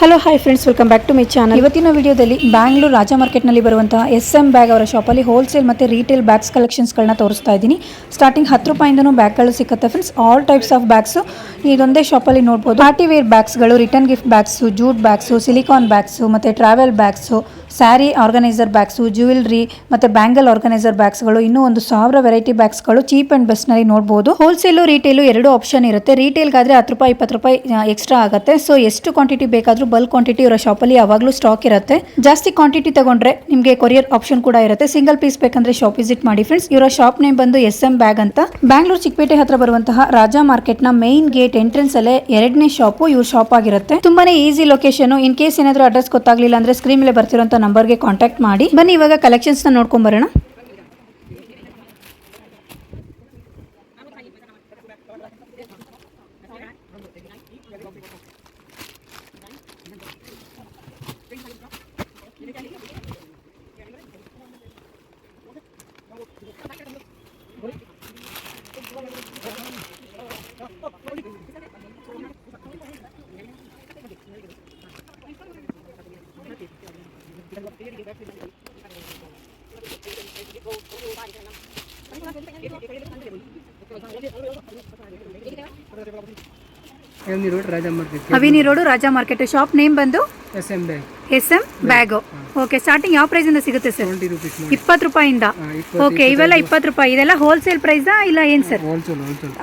Hello hi friends welcome back to my channel ಇವತ್ತಿನ ವಿಡಿಯೋದಲ್ಲಿ ಬ್ಯಾಂಗ್ಳೂರ್ ರಾಜ ಮಾರ್ಕೆಟ್ನಲ್ಲಿ ಬರುವಂತಹ ಎಸ್ ಎಂ ಬ್ಯಾಗ್ ಅವರ ಶಾಪಲ್ಲಿ ಹೋಲ್ಸೇಲ್ ಮತ್ತು ರೀಟೇಲ್ ಬ್ಯಾಗ್ಸ್ ಕಲೆಕ್ಷನ್ಸ್ಗಳನ್ನ ತೋರಿಸ್ತಾ ಇದ್ದೀನಿ. ಸ್ಟಾರ್ಟಿಂಗ್ ಹತ್ತು ರೂಪಾಯಿಂದನೂ ಬ್ಯಾಗ್ಗಳು ಸಿಗುತ್ತೆ friends all types of bags ಇದೊಂದೇ ಶಾಪಲ್ಲಿ ನೋಡ್ಬೋದು. Party wear ಬ್ಯಾಗ್ಸ್ಗಳು return gift bags jute bags silicon bags ಮತ್ತು travel bags sari organizer bags jewellery ಮತ್ತು ಬ್ಯಾಂಗಲ್ ಆರ್ಗನೈಸರ್ ಬ್ಯಾಗ್ಸ್ಗಳು, ಇನ್ನೂ ಒಂದು ಸಾವಿರ ವೆರೈಟಿ ಬ್ಯಾಗ್ಸ್ಗಳು ಚೀಪ್ ಆ್ಯಂಡ್ ಬೆಸ್ಟ್ನಲ್ಲಿ ನೋಡ್ಬೋದು. ಹೋಲ್ಸೇಲು ರೀಟೇಲು ಎರಡು ಆಪ್ಷನ್ ಇರುತ್ತೆ. ರೀಟೇಲ್ಗಾದರೆ ಹತ್ತು ರೂಪಾಯಿ, ಇಪ್ಪತ್ತು ರೂಪಾಯಿ ಎಕ್ಸ್ಟ್ರಾ ಆಗುತ್ತೆ. ಸೊ ಎಷ್ಟು ಕ್ವಾಂಟಿಟಿ ಬೇಕಾದರೂ ಬಲ್ಕ್ ಕ್ವಾಂಟಿಟಿ ಇವರ ಶಾಪಲ್ಲಿ ಯಾವಾಗಲೂ ಸ್ಟಾಕ್ ಇರುತ್ತೆ. ಜಾಸ್ತಿ ಕ್ವಾಂಟಿಟಿ ತಗೊಂಡ್ರೆ ನಿಮಗೆ ಕೊರಿಯರ್ ಆಪ್ಷನ್ ಕೂಡ ಇರುತ್ತೆ. ಸಿಂಗಲ್ ಪೀಸ್ ಬೇಕಂದ್ರೆ ಶಾಪ್ ವಿಸಿಟ್ ಮಾಡಿ ಫ್ರೆಂಡ್ಸ್ ಇವರ ಶಾಪ್ ನೇಮ್ ಬಂದು ಎಸ್ ಎಂ ಬ್ಯಾಗ್ ಅಂತ. ಬ್ಯಾಂಗ್ಳೂರ್ ಚಿಕ್ಕಪೇಟೆ ಹತ್ರ ಬರುವಂತಹ ರಾಜಾ ಮಾರ್ಕೆಟ್ನ ಮೈನ್ ಗೇಟ್ ಎಂಟ್ರೆನ್ಸ್ ಅಲ್ಲೇ ಎರಡನೇ ಶಾಪ್ ಇವ್ರ ಶಾಪ್ ಆಗಿರುತ್ತೆ. ತುಂಬಾನೇ ಈಸಿ ಲೊಕೇಶನ್ ಇನ್ ಕೇಸ್ ಏನಾದರೂ ಅಡ್ರೆಸ್ ಗೊತ್ತಾಗ್ಲಿಲ್ಲ ಅಂದ್ರೆ ಸ್ಕ್ರೀನ್ ಮೇಲೆ ಬರ್ತಿರೋಂಥ ನಂಬರ್ಗೆ ಕಾಂಟ್ಯಾಕ್ಟ್ ಮಾಡಿ. ಬನ್ನಿ ಇವಾಗ ಕಲೆಕ್ಷನ್ಸ್ನ avenue road Raja market. Shop name ಬಂದು? S M bag S M bag. Okay starting ಯಾವ ಪ್ರೈಸ್ ಇಂದ ಸಿಗುತ್ತೆ ಸರ್ ಇಪ್ಪತ್ತು ರೂಪಾಯಿಂದ. ಓಕೆ ಇವೆಲ್ಲ ಇಪ್ಪತ್ತು ರೂಪಾಯಿ. ಇದೆಲ್ಲ ಹೋಲ್ಸೇಲ್ ಪ್ರೈಸಾ ಇಲ್ಲ ಏನು ಸರ್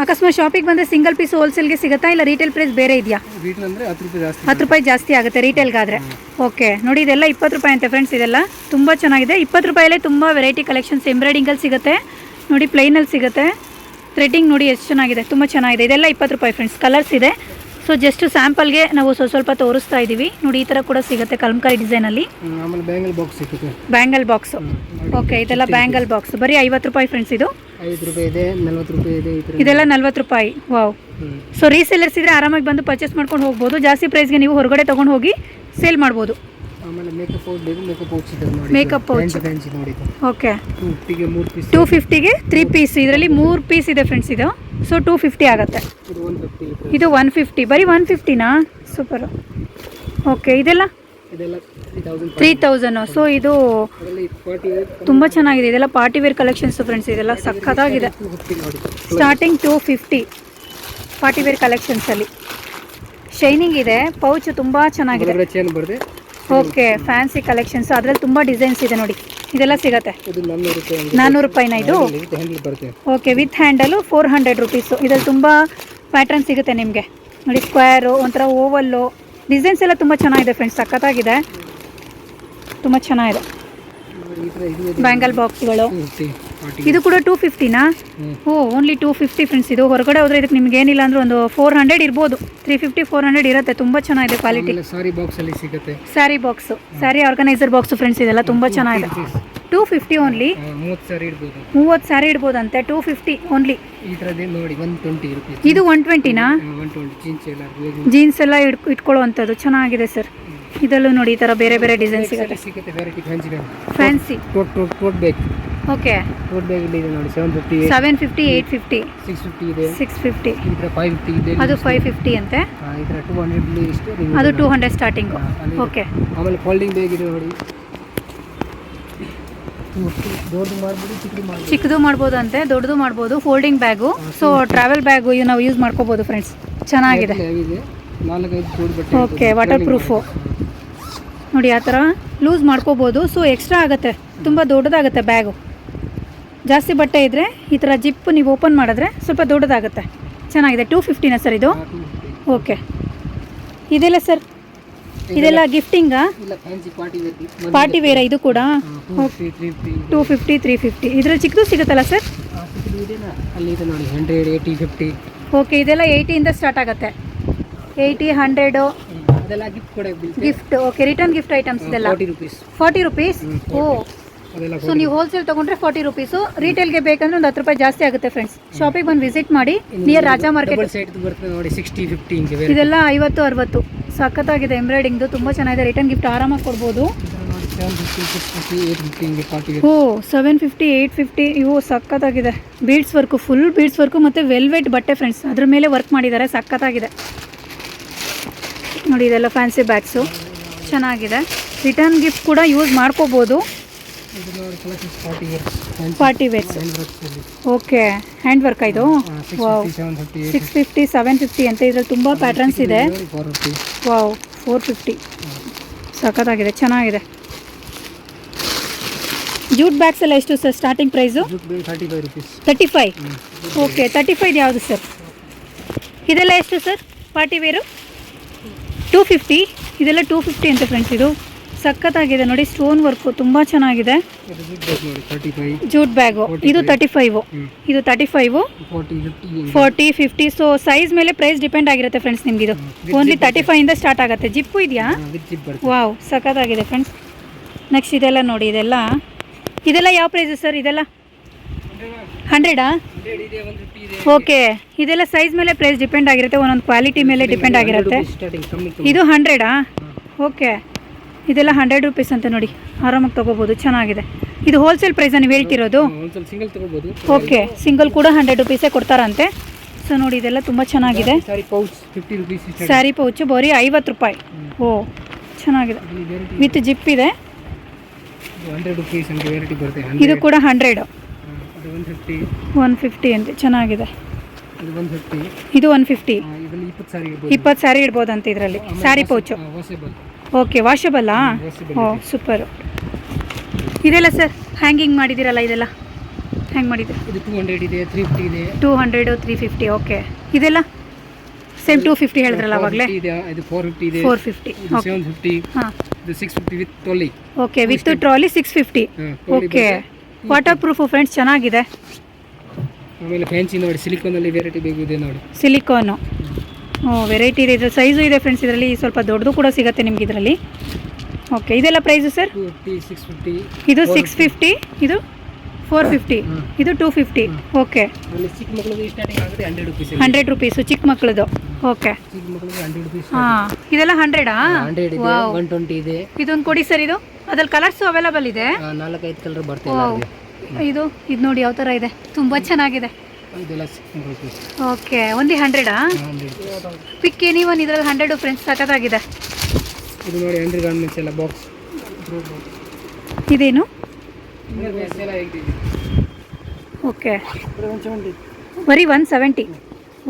ಅಕಸ್ಮಾತ್ ಶಾಪಿಗೆ ಬಂದ್ರೆ ಸಿಂಗಲ್ ಪೀಸ್ ಹೋಲ್ಸೇಲ್ಗೆ ಸಿಗುತ್ತಾ ಇಲ್ಲ ರೀಟೇಲ್ ಪ್ರೈಸ್ ಬೇರೆ ಇದೆಯಾ? ರೀಟಲ್ ಅಂದರೆ ಹತ್ತು ರೂಪಾಯಿ ಜಾಸ್ತಿ. ಹತ್ತು ರೂಪಾಯಿ ಜಾಸ್ತಿ ಆಗುತ್ತೆ ರೀಟೇಲ್ಗಾದರೆ ಓಕೆ ನೋಡಿ ಇದೆಲ್ಲ ಇಪ್ಪತ್ತು ರೂಪಾಯಿ ಅಂತೆ ಫ್ರೆಂಡ್ಸ್ ಇದೆಲ್ಲ ತುಂಬ ಚೆನ್ನಾಗಿದೆ. ಇಪ್ಪತ್ತು ರೂಪಾಯಲ್ಲೇ ತುಂಬ ವೆರೈಟಿ ಕಲೆಕ್ಷನ್ಸ್ ಎಂಬ್ರಾಯ್ಡಿಂಗಲ್ಲಿ ಸಿಗುತ್ತೆ. ನೋಡಿ ಪ್ಲೈನಲ್ಲಿ ಸಿಗುತ್ತೆ. ಥ್ರೆಡಿಂಗ್ ನೋಡಿ ಎಷ್ಟು ಚೆನ್ನಾಗಿದೆ ತುಂಬ ಚೆನ್ನಾಗಿದೆ. ಇದೆಲ್ಲ ಇಪ್ಪತ್ತು ರೂಪಾಯಿ ಫ್ರೆಂಡ್ಸ್ ಕಲರ್ಸ್ ಇದೆ. ಸೊ ಜಸ್ಟ್ ಸ್ಯಾಂಪಲ್ಗೆ ನಾವು ಸ್ವಲ್ಪ ಸ್ವಲ್ಪ ತೋರಿಸ್ತಾ ಇದ್ದೀವಿ ನೋಡಿ ಈ ಥರ ಕೂಡ ಸಿಗುತ್ತೆ ಕಲಂಕಾರಿ ಡಿಸೈನಲ್ಲಿ ಆಮೇಲೆ ಬ್ಯಾಂಗಲ್ ಬಾಕ್ಸ್ ಸಿಗುತ್ತೆ. ಬ್ಯಾಂಗಲ್ ಬಾಕ್ಸ್ ಓಕೆ ಇದೆಲ್ಲ ಬ್ಯಾಂಗಲ್ ಬಾಕ್ಸ್ ಬರೀ ಐವತ್ತು ರೂಪಾಯಿ ಫ್ರೆಂಡ್ಸ್ ಇದು. ಐವತ್ತು ರೂಪಾಯಿ ಇದೆ ನಲ್ವತ್ತು ರೂಪಾಯಿ ಇದೆ ಇದೆಲ್ಲ ನಲ್ವತ್ತು ರೂಪಾಯಿ. ವಾವ್. ಸೊ ರೀಸೇಲರ್ಸ್ ಇದ್ರೆ ಆರಾಮಾಗಿ ಬಂದು ಪರ್ಚೇಸ್ ಮಾಡ್ಕೊಂಡು ಹೋಗ್ಬೋದು. ಜಾಸ್ತಿ ಪ್ರೈಸ್ಗೆ ನೀವು ಹೊರಗಡೆ ತೊಗೊಂಡು ಹೋಗಿ ಸೇಲ್ ಮಾಡ್ಬೋದು. ಆಮೇಲೆ ಮೇಕಪ್ ಪೌಚ್ ಬೇಕು ಮೇಕಪ್ ಪೌಚ್ ಇದೆ ನೋಡಿ. Makeup pouch. ಫ್ಯಾನ್ಸಿ ಫ್ಯಾನ್ಸಿ ನೋಡಿ. ಓಕೆ ಪೀಸ್ ಇದರಲ್ಲಿ ಮೂರು ಪೀಸ್ ಇದೆ ಫ್ರೆಂಡ್ಸ್ ಇದು. ಸೊ ಟೂ ಫಿಫ್ಟಿ ಆಗುತ್ತೆ. ಇದು ಒನ್ ಫಿಫ್ಟಿ ಬರೀ ಒನ್ ಫಿಫ್ಟಿನಾ ಸೂಪರ್ ಓಕೆ ಇದೆಲ್ಲ? ತ್ರೀ ತೌಸಂಡ್ ಸೊ ಇದು ತುಂಬ ಚೆನ್ನಾಗಿದೆ. ಇದೆಲ್ಲ ಪಾರ್ಟಿ ವೇರ್ ಕಲೆಕ್ಷನ್ಸ್ ಫ್ರೆಂಡ್ಸ್ ಇದೆಲ್ಲ ಸಖತ್ತಾಗಿದೆ. Starting two fifty party wear ಕಲೆಕ್ಷನ್ಸಲ್ಲಿ shining ಇದೆ ಪೌಚ್ ತುಂಬ ಚೆನ್ನಾಗಿದೆ. ಓಕೆ ಫ್ಯಾನ್ಸಿ ಕಲೆಕ್ಷನ್ಸ್ ಅದರಲ್ಲಿ ತುಂಬ ಡಿಸೈನ್ಸ್ ಇದೆ ನೋಡಿ. ಇದೆಲ್ಲ ಸಿಗುತ್ತೆ. ನಾನ್ನೂರು ರೂಪಾಯಿ ರೂಪಾಯಿನ ಇದು? Okay with handle four hundred rupees ಇದ್ರಲ್ಲಿ ತುಂಬ ಪ್ಯಾಟ್ರನ್ ಸಿಗುತ್ತೆ ನಿಮಗೆ. ನೋಡಿ ಸ್ಕ್ವೇರು ಒಂಥರ ಓವಲ್ಲು ಡಿಸೈನ್ಸ್ ಎಲ್ಲ ತುಂಬ ಚೆನ್ನಾಗಿದೆ ಫ್ರೆಂಡ್ಸ್ ಸಖತ್ತಾಗಿದೆ. ತುಂಬ ಚೆನ್ನಾಗಿದೆ. ಬ್ಯಾಂಗಲ್ ಬಾಕ್ಸ್ಗಳು ಇದು ಕೂಡ ಟೂ ಫಿಫ್ಟಿನಾ. Oh only two fifty friends ಇದು. ಹೊರಗಡೆ ಹೋದ್ರೆ ಇದಕ್ಕೆ ನಿಮ್ಗೆ ಏನಿಲ್ಲ ಅಂದ್ರೆ ಒಂದು ಫೋರ್ ಹಂಡ್ರೆಡ್ ಇರ್ಬೋದು. ತ್ರೀ ಫಿಫ್ಟಿ ಫೋರ್ ಹಂಡ್ರೆಡ್ ಇರುತ್ತೆ. ತುಂಬ ಚೆನ್ನಾಗಿದೆ ಕ್ವಾಲಿಟಿ ಸಾರಿ ಬಾಕ್ಸ್ ಅಲ್ಲಿ ಸಿಗುತ್ತೆ. Sari box sari organizer box friends ಇದೆಲ್ಲ ತುಂಬ ಚೆನ್ನಾಗಿದೆ. ಟೂ ಫಿಫ್ಟಿ ಓನ್ಲಿ ಮೂವತ್ತು ಸಾರಿ ಇಡ್ಬೋದು. ಅಂತೆ ಸ್ಯಾರಿ ಇಡ್ಬೋದಂತೆ? ಟೂ ಫಿಫ್ಟಿ ಓನ್ಲಿ ಇದು ಒನ್ ಟ್ವೆಂಟಿನಾ ಜೀನ್ಸ್ ಎಲ್ಲ ಇಟ್ಕೊಳ್ಳುವಂಥದ್ದು. ಚೆನ್ನಾಗಿದೆ ಸರ್ ಇದಲ್ಲೂ ನೋಡಿ ಈ ಥರ ಬೇರೆ ಬೇರೆ ಡಿಸೈನ್ ಸಿಗುತ್ತೆ. ಫ್ಯಾನ್ಸಿ ಓಕೆ ಟೋಟ್ ಬ್ಯಾಗ್ ಇಲ್ಲಿ ಇದೆ ನೋಡಿ seven fifty seven fifty eight fifty six fifty ಇದೆ. ಸಿಕ್ಸ್ ಫಿಫ್ಟಿ ಈ ಥರ ಫೈವ್ ಫಿಫ್ಟಿ ಇದೆ. ಅದು ಫೈವ್ ಫಿಫ್ಟಿ ಅಂತೆ. ಈ ಥರ ಟೂ ಹಂಡ್ರೆಡ್ ಇಷ್ಟು ಅದು ಟೂ ಹಂಡ್ರೆಡ್ ಸ್ಟಾರ್ಟಿಂಗು ಓಕೆ ಆಮೇಲೆ ಫೋಲ್ಡಿಂಗ್ ಬ್ಯಾಗ್ ಇದೆ ನೋಡಿ. ಚಿಕ್ಕದು ಮಾಡ್ಬೋದು ಅಂತೆ ದೊಡ್ಡದು ಮಾಡ್ಬೋದು folding bag so travel bag ಇವು ನಾವು ಯೂಸ್ ಮಾಡ್ಕೋಬೋದು ಫ್ರೆಂಡ್ಸ್ ಚೆನ್ನಾಗಿದೆ. ಓಕೆ ವಾಟರ್ ಪ್ರೂಫು ನೋಡಿ ಆ ಥರ ಲೂಸ್ ಮಾಡ್ಕೋಬೋದು. ಸೊ ಎಕ್ಸ್ಟ್ರಾ ಆಗುತ್ತೆ. ತುಂಬ ದೊಡ್ಡದಾಗುತ್ತೆ ಬ್ಯಾಗು ಜಾಸ್ತಿ ಬಟ್ಟೆ ಇದ್ದರೆ ಈ ಥರ ಜಿಪ್ ನೀವು ಓಪನ್ ಮಾಡಿದ್ರೆ ಸ್ವಲ್ಪ ದೊಡ್ಡದಾಗುತ್ತೆ. ಚೆನ್ನಾಗಿದೆ. ಟೂ ಫಿಫ್ಟಿನಾ ಸರ್ ಇದು? ಓಕೆ. ಇದೆಲ್ಲ ಸರ್ ಇದೆಲ್ಲ ಗಿಫ್ಟಿಂಗಾ ಪಾರ್ಟಿ ವೇರ್ ಇದು ಕೂಡ? ಟೂ ಫಿಫ್ಟಿ ತ್ರೀ ಫಿಫ್ಟಿ ಇದರಲ್ಲಿ ಚಿಕ್ಕದು ಸಿಗುತ್ತಲ್ಲ ಸರ್ ಓಕೆ ಇದೆಲ್ಲ ಏಯ್ಟಿಯಿಂದ ಸ್ಟಾರ್ಟ್ ಆಗುತ್ತೆ. Eighty hundred gift okay return gift items ಇದೆಲ್ಲ. ಫಾರ್ಟಿ ರುಪೀಸ್ ಓ ಸೊ ನೀವು ಹೋಲ್ಸೇಲ್ ತಗೊಂಡ್ರೆ ಫಾರ್ಟಿ ರುಪೀಸು ರಿಟೇಲ್ಗೆ ಬೇಕಂದ್ರೆ ಒಂದು ಹತ್ತು ರೂಪಾಯಿ ಜಾಸ್ತಿ ಆಗುತ್ತೆ ಫ್ರೆಂಡ್ಸ್ ಶಾಪಿಗೆ ಬಂದು ವಿಸಿಟ್ ಮಾಡಿ ನಿಯರ್ ರಾಜಾ ಮಾರ್ಕೆಟ್ ನೋಡಿ ಸಿಕ್ಸ್ಟಿ ಫಿಫ್ಟಿ ಇದೆಲ್ಲ ಐವತ್ತು ಅರವತ್ತು. ಸಖತ್ತಾಗಿದೆ ಎಂಬ್ರಾಯ್ಡಿಂಗ್ದು ತುಂಬ ಚೆನ್ನಾಗಿದೆ. ರಿಟರ್ನ್ ಗಿಫ್ಟ್ ಆರಾಮಾಗಿ ಕೊಡ್ಬೋದು. Oh seven fifty eight fifty ಇವು ಸಖತ್ತಾಗಿದೆ. Beads work full beads work ಮತ್ತು ವೆಲ್ವೆಟ್ ಬಟ್ಟೆ ಫ್ರೆಂಡ್ಸ್ ಅದ್ರ ಮೇಲೆ ವರ್ಕ್ ಮಾಡಿದ್ದಾರೆ. ಸಖತ್ತಾಗಿದೆ. ನೋಡಿ ಇದೆಲ್ಲ ಫ್ಯಾನ್ಸಿ ಬ್ಯಾಗ್ಸು ಚೆನ್ನಾಗಿದೆ. ರಿಟರ್ನ್ ಗಿಫ್ಟ್ ಕೂಡ ಯೂಸ್ ಮಾಡ್ಕೋಬೋದು. Forty wears okay. Hand work ಇದು six wow. Fifty seven fifty six fifty seven fifty ಅಂತ ಇದ್ರಲ್ಲಿ ತುಂಬ ಪ್ಯಾಟರ್ನ್ಸ್ ಇದೆ. ವಾವ್ ಫೋರ್ ಫಿಫ್ಟಿ ಸಖತ್ತಾಗಿದೆ ಚೆನ್ನಾಗಿದೆ. ಜೂಟ್ ಬ್ಯಾಗ್ಸ್ ಎಲ್ಲ ಎಷ್ಟು sir starting price thirty five okay thirty five ಯಾವುದು ಸರ್? ಇದೆಲ್ಲ ಎಷ್ಟು sir? Party wear two fifty ಇದೆಲ್ಲ ಟೂ ಫಿಫ್ಟಿ ಅಂತ ಫ್ರೆಂಡ್ಸ್ ಇದು. ಸಖತ್ತಾಗಿದೆ ನೋಡಿ ಸ್ಟೋನ್ ವರ್ಕು ತುಂಬ ಚೆನ್ನಾಗಿದೆ. ಇದು ಜೂಟ್ ಫೈವ್ ಬ್ಯಾಗು ಇದು ತರ್ಟಿ ಫೈವ್. ಇದು thirty five forty fifty so size ಮೇಲೆ ಪ್ರೈಸ್ ಡಿಪೆಂಡ್ ಆಗಿರುತ್ತೆ ಫ್ರೆಂಡ್ಸ್ ನಿಮಗಿದು. ಓನ್ಲಿ ತರ್ಟಿ ಇಂದ ಸ್ಟಾರ್ಟ್ ಆಗುತ್ತೆ. ಜಿಪ್ಪು ಇದೆಯಾ? ವಾವ್ ಸಖತ್ತಾಗಿದೆ ಫ್ರೆಂಡ್ಸ್ ನೆಕ್ಸ್ಟ್ ಇದೆಲ್ಲ ನೋಡಿ ಇದೆಲ್ಲ. ಇದೆಲ್ಲ ಯಾವ ಪ್ರೈಸ್ ಸರ್ ಇದೆಲ್ಲ? ಹಂಡ್ರೆಡಾ ಇದೆ ಇದೆ. ಓಕೆ ಇದೆಲ್ಲ ಸೈಜ್ ಮೇಲೆ ಪ್ರೈಸ್ ಡಿಪೆಂಡ್ ಆಗಿರುತ್ತೆ ಒಂದೊಂದು ಕ್ವಾಲಿಟಿ ಮೇಲೆ ಡಿಪೆಂಡ್ ಆಗಿರುತ್ತೆ. ಇದು ಹಂಡ್ರೆಡಾ ಓಕೆ ಇದೆಲ್ಲ ಹಂಡ್ರೆಡ್ ರುಪೀಸ್ ಅಂತ ನೋಡಿ. ಆರಾಮಾಗಿ ತೊಗೋಬೋದು ಚೆನ್ನಾಗಿದೆ. ಇದು ಹೋಲ್ಸೇಲ್ ಪ್ರೈಸಾ ನೀವು ಹೇಳ್ತಿರೋದು? ಸಿಂಗಲ್ ತಗೋಬೋದು. ಓಕೆ ಸಿಂಗಲ್ ಕೂಡ ಹಂಡ್ರೆಡ್ ರುಪೀಸೇ ಕೊಡ್ತಾರಂತೆ. ಸೊ ನೋಡಿ ಇದೆಲ್ಲ ತುಂಬ ಚೆನ್ನಾಗಿದೆ. ಸ್ಯಾರಿ ಪೌಚು ಬರೀ ಐವತ್ತು ರೂಪಾಯಿ. ಓ ಚೆನ್ನಾಗಿದೆ. ವಿತ್ ಜಿಪ್ ಇದೆ. ಇದು ಕೂಡ ಹಂಡ್ರೆಡ್ ಒನ್ ಫಿಫ್ಟಿ ಅಂತ ಚೆನ್ನಾಗಿದೆ. ಇದು ಒನ್ ಫಿಫ್ಟಿ ಇಪ್ಪತ್ತು ಸ್ಯಾರಿ ಇಡ್ಬೋದಂತೆ ಇದರಲ್ಲಿ. ಸ್ಯಾರಿ ಪೌಚು ಓಕೆ ವಾಷಬಲ್ಲಾ ವಾಷಬಲ್ ಓ ಸೂಪರು ಇದೆಲ್ಲ ಸರ್ ಹ್ಯಾಂಗಿಂಗ್ ಮಾಡಿದ್ದೀರಲ್ಲ ಇದೆಲ್ಲ? ಹ್ಯಾಂಗ್ ಮಾಡಿದ್ದೀರಿ? ಇದು ಟೂ ಹಂಡ್ರೆಡ್ ಇದೆ ತ್ರೀ ಫಿಫ್ಟಿ ಇದೆ. Two hundred three fifty okay ಇದೆಲ್ಲ? ಸೇಮ್ ಟೂ ಫಿಫ್ಟಿ ಹೇಳಿದ್ರಲ್ಲ ಅವಾಗಲೇ? ಇದೆ ಇದು ಫೋರ್ ಫಿಫ್ಟಿ ಇದೆ. ಫೋರ್ ಫಿಫ್ಟಿ ಸೆವೆನ್ ಫಿಫ್ಟಿ ಹಾಂ. ಇದು six fifty with trolley okay with trolley six fifty okay waterproof friends ಚೆನ್ನಾಗಿದೆ. ಆಮೇಲೆ ಫ್ಯಾನ್ಸಿ ನೋಡಿ ಸಿಲಿಕಾನಲ್ಲಿ ವೆರೈಟಿ ಬೇಕು ಇದೆ ನೋಡಿ. ಸಿಲಿಕಾನು ವೆರೈಟಿ ಇದೆ. ಇದ್ರ ಸೈಜು ಇದೆ ಫ್ರೆಂಡ್ಸ್ ಇದರಲ್ಲಿ ಸ್ವಲ್ಪ ದೊಡ್ಡದು ಕೂಡ ಸಿಗುತ್ತೆ ನಿಮ್ಗೆ ಇದರಲ್ಲಿ. ಓಕೆ ಇದೆಲ್ಲ ಪ್ರೈಸು ಸರ್ ಇದು ಸಿಕ್ಸ್ ಫಿಫ್ಟಿ ಇದು ಫೋರ್ ಫಿಫ್ಟಿ. ಇದು two fifty okay hundred rupees ಚಿಕ್ಕ ಮಕ್ಕಳದು ಓಕೆ ಹಾಂ ಇದೆಲ್ಲ ಹಂಡ್ರೆಡಾ ಇದೊಂದು ಕೊಡಿ ಸರ್ ಇದು. ಅದ್ರಲ್ಲಿ ಕಲರ್ಸು ಅವೈಲಬಲ್ ಇದೆ. ಇದು ಇದು ನೋಡಿ ಯಾವ ಥರ ಇದೆ. ತುಂಬ ಚೆನ್ನಾಗಿದೆ. ಇದೆಲ್ಲ ಓಕೆ ಒಂದಿ ಹಂಡ್ರೆಡಾ ಹಂಡ್ರೆಡ್ ಪಿಕ್ ಎನಿ ಒನ್ ಇದ್ರಲ್ಲಿ ಹಂಡ್ರೆಡು ಫ್ರೆಂಡ್ಸ್ ಸಖತ್ತಾಗಿದೆ. ಇದು ನೋಡಿ ಅಂಡರ್ ಗಾರ್ಮೆಂಟ್ಸ್ ಎಲ್ಲ ಬಾಕ್ಸ್ ಇದೇನು? ಓಕೆ ಬರೀ ಒನ್ ಸೆವೆಂಟಿ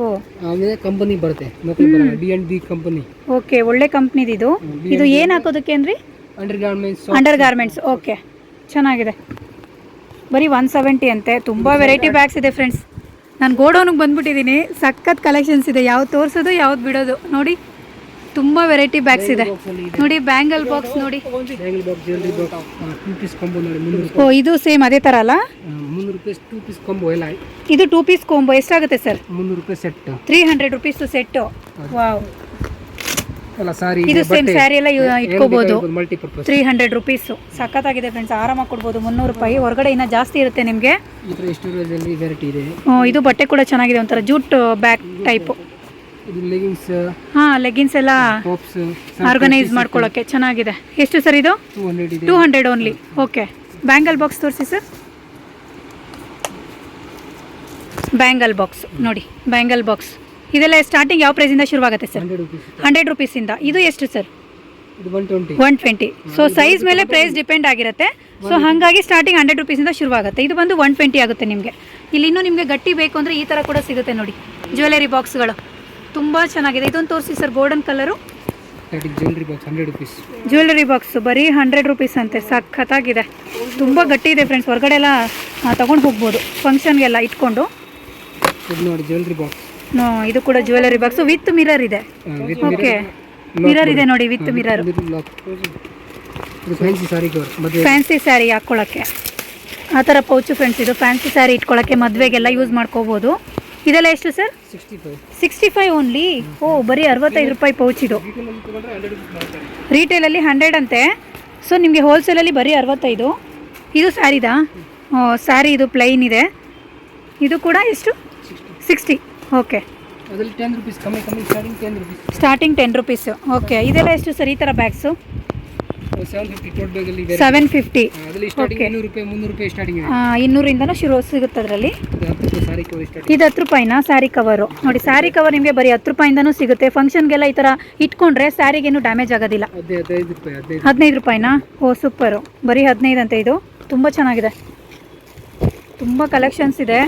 ಓ. ಆಮೇಲೆ ಕಂಪನಿ ಬರುತ್ತೆ. D and B company okay ಒಳ್ಳೆ ಕಂಪ್ನಿದು ಇದು. ಇದು ಏನು ಹಾಕೋದಕ್ಕೆ ಅಂದ್ರಿ? Undergarments undergarments okay ಚೆನ್ನಾಗಿದೆ. ಬರೀ ಒನ್ ಸೆವೆಂಟಿ ಅಂತೆ. ತುಂಬ ವೆರೈಟಿ ಬ್ಯಾಗ್ಸ್ ಇದೆ ಫ್ರೆಂಡ್ಸ್ ನಾನು ಗೋಡೌನಿಗೆ ಬಂದ್ಬಿಟ್ಟಿದ್ದೀನಿ ಸಖತ್ ಕಲೆಕ್ಷನ್ಸ್ ಇದೆ. ಯಾವ್ದು ತೋರಿಸೋದು ಯಾವ್ದು ಬಿಡೋದು. ನೋಡಿ ತುಂಬ ವೆರೈಟಿ ಬ್ಯಾಗ್ಸ್ ಇದೆ. ನೋಡಿ ಬ್ಯಾಂಗಲ್ ಬಾಕ್ಸ್ ನೋಡಿ. ಓ ಇದು ಸೇಮ್ ಅದೇ ಥರ ಅಲ್ಲ? ಇದು ಟೂ ಪೀಸ್ ಕೊಂಬೋ ಎಷ್ಟಾಗುತ್ತೆ sir set three hundred rupees set wow sari ಇದು ಸೇಮ್ ಸ್ಯಾರಿ ಎಲ್ಲ ಮಲ್ಟಿಪರ್ಪಸ್ ತ್ರೀ ಹಂಡ್ರೆಡ್ ರುಪೀಸು ಸಖತ್ತಾಗಿದೆ ಫ್ರೆಂಡ್ಸ್ ಆರಾಮಾಗಿ ಕೊಡ್ಬೋದು. ಮುನ್ನೂರು ರೂಪಾಯಿ. ಹೊರಗಡೆ ಇನ್ನ ಜಾಸ್ತಿ ಇರುತ್ತೆ ನಿಮಗೆ. ಇದೆ? ಬಟ್ಟೆ ಕೂಡ ಚೆನ್ನಾಗಿದೆ ಒಂಥರ ಜೂಟ್ ಬ್ಯಾಗ್ ಟೈಪು ಹಾಂ ಲೆಗಿನ್ಸ್ ಎಲ್ಲ ಆರ್ಗನೈಸ್ ಮಾಡ್ಕೊಳ್ಳೋಕ್ಕೆ ಚೆನ್ನಾಗಿದೆ. ಎಷ್ಟು ಸರ್ ಇದೆ? Two hundred only okay bangle box ತೋರಿಸಿ ಸರ್ ಬ್ಯಾಂಗಲ್ ಬಾಕ್ಸ್ ನೋಡಿ ಬ್ಯಾಂಗಲ್ ಬಾಕ್ಸ್ ಇದೆಲ್ಲ ಸ್ಟಾರ್ಟಿಂಗ್ ಯಾವ ಪ್ರೈಸಿಂದ ಶುರುವಾಗುತ್ತೆ ಸರ್ ಹಂಡ್ರೆಡ್ ರುಪೀಸ್ ಹಂಡ್ರೆಡ್ ರುಪೀಸಿಂದ ಇದು. ಎಷ್ಟು sir one twenty so size ಮೇಲೆ ಪ್ರೈಸ್ ಡಿಪೆಂಡ್ ಆಗಿರುತ್ತೆ. ಸೊ ಹಾಗಾಗಿ ಸ್ಟಾರ್ಟಿಂಗ್ ಹಂಡ್ರೆಡ್ ರುಪೀಸಿಂದ ಶುರುವಾಗುತ್ತೆ. ಇದು ಬಂದು ಒನ್ ಟ್ವೆಂಟಿ ಆಗುತ್ತೆ ನಿಮಗೆ. ಇಲ್ಲಿ ಇನ್ನೂ ನಿಮಗೆ ಗಟ್ಟಿ ಬೇಕು ಅಂದರೆ ಈ ಥರ ಕೂಡ ಸಿಗುತ್ತೆ ನೋಡಿ. ಜ್ಯುವೆಲರಿ ಬಾಕ್ಸ್ಗಳು ತುಂಬ ಚೆನ್ನಾಗಿದೆ. ಇದೊಂದು ತೋರಿಸಿ sir golden colour jewellery box ಬರೀ ಹಂಡ್ರೆಡ್ ರುಪೀಸ್ ಅಂತೆ. ಸಖತ್ತಾಗಿದೆ. ತುಂಬ ಗಟ್ಟಿ ಇದೆ ಫ್ರೆಂಡ್ಸ್ ಹೊರಗಡೆ ಎಲ್ಲ ತೊಗೊಂಡು ಹೋಗ್ಬೋದು. ಫಂಕ್ಷನ್ಗೆಲ್ಲ ಇಟ್ಕೊಂಡು. ನೋಡಿ ಜ್ಯುವೆಲ್ರಿ ಬಾಕ್ಸ್ ಇದು ಕೂಡ ಜ್ಯುವೆಲರಿ ಬಾಕ್ಸ್ ವಿತ್ ಮಿರರ್ ಇದೆ. ಓಕೆ ಮಿರರ್ ಇದೆ. ನೋಡಿ ವಿತ್ ಮಿರರ್ ಫ್ಯಾನ್ಸಿ ಸ್ಯಾರಿ ಹಾಕ್ಕೊಳ್ಳೋಕ್ಕೆ ಆ ಥರ ಪೌಚು ಫ್ರೆಂಡ್ಸ್ ಇದು. ಫ್ಯಾನ್ಸಿ ಸ್ಯಾರಿ ಇಟ್ಕೊಳ್ಳೋಕ್ಕೆ ಮದುವೆಗೆಲ್ಲ ಯೂಸ್ ಮಾಡ್ಕೋಬೋದು. ಇದೆಲ್ಲ ಎಷ್ಟು ಸರ್ ಸಿಕ್ಸ್ಟಿ ಫೈವ್ ಓನ್ಲಿ ಓ ಬರೀ ಅರವತ್ತೈದು ರೂಪಾಯಿ ಪೌಚ್ ಇದು. ರೀಟೇಲಲ್ಲಿ ಹಂಡ್ರೆಡ್ ಅಂತೆ. ಸೊ ನಿಮಗೆ ಹೋಲ್ಸೇಲಲ್ಲಿ ಬರೀ ಅರವತ್ತೈದು. ಇದು ಸ್ಯಾರಿದಾ ಓ ಸ್ಯಾರಿ ಇದು ಪ್ಲೈನ್ ಇದೆ. ಇದು ಕೂಡ ಎಷ್ಟು? Sixty okay. ಅದರಲ್ಲಿ ಟೆನ್ ರುಪೀಸ್ ಕಮ್ಮಿ ಕಮ್ಮಿ starting ten rupees starting ten rupees okay ಇದೆಲ್ಲ ಎಷ್ಟು ಸರ್ ಈ ಥರ ಬ್ಯಾಗ್ಸು ಸೆವೆನ್ ಫಿಫ್ಟಿ ಟೋಟ್ ಬ್ಯಾಗಲ್ಲಿ ಸೆವೆನ್ ಫಿಫ್ಟಿ ಅದರಲ್ಲಿ ಸ್ಟಾರ್ಟಿಂಗ್. ಇನ್ನೂರು ರೂಪಾಯಿ ಮುನ್ನೂರು ರೂಪಾಯಿ ಸ್ಟಾರ್ಟಿಂಗ್ ಇದೆ. ಇನ್ನೂರಿಂದನೂ ಶುರು ಸಿಗುತ್ತೆ ಅದರಲ್ಲಿ. ಇದು ಹತ್ತು ರೂಪಾಯಿನ? ಸ್ಯಾರಿ ಕವರು ನೋಡಿ ಸ್ಯಾರಿ ಕವರ್ ನಿಮಗೆ ಬರೀ ಹತ್ತು ರೂಪಾಯಿಂದನೂ ಸಿಗುತ್ತೆ. ಫಂಕ್ಷನ್ಗೆಲ್ಲ ಈ ಥರ ಇಟ್ಕೊಂಡ್ರೆ ಸ್ಯಾರಿಗೇನು ಡ್ಯಾಮೇಜ್ ಆಗೋದಿಲ್ಲ. ಹದಿನೈದು ರೂಪಾಯಿನಾ? ಓ ಸೂಪರು ಬರೀ ಹದಿನೈದು ಅಂತ ಇದು. ತುಂಬ ಚೆನ್ನಾಗಿದೆ. ತುಂಬ ಕಲೆಕ್ಷನ್ಸ್ ಇದೆ.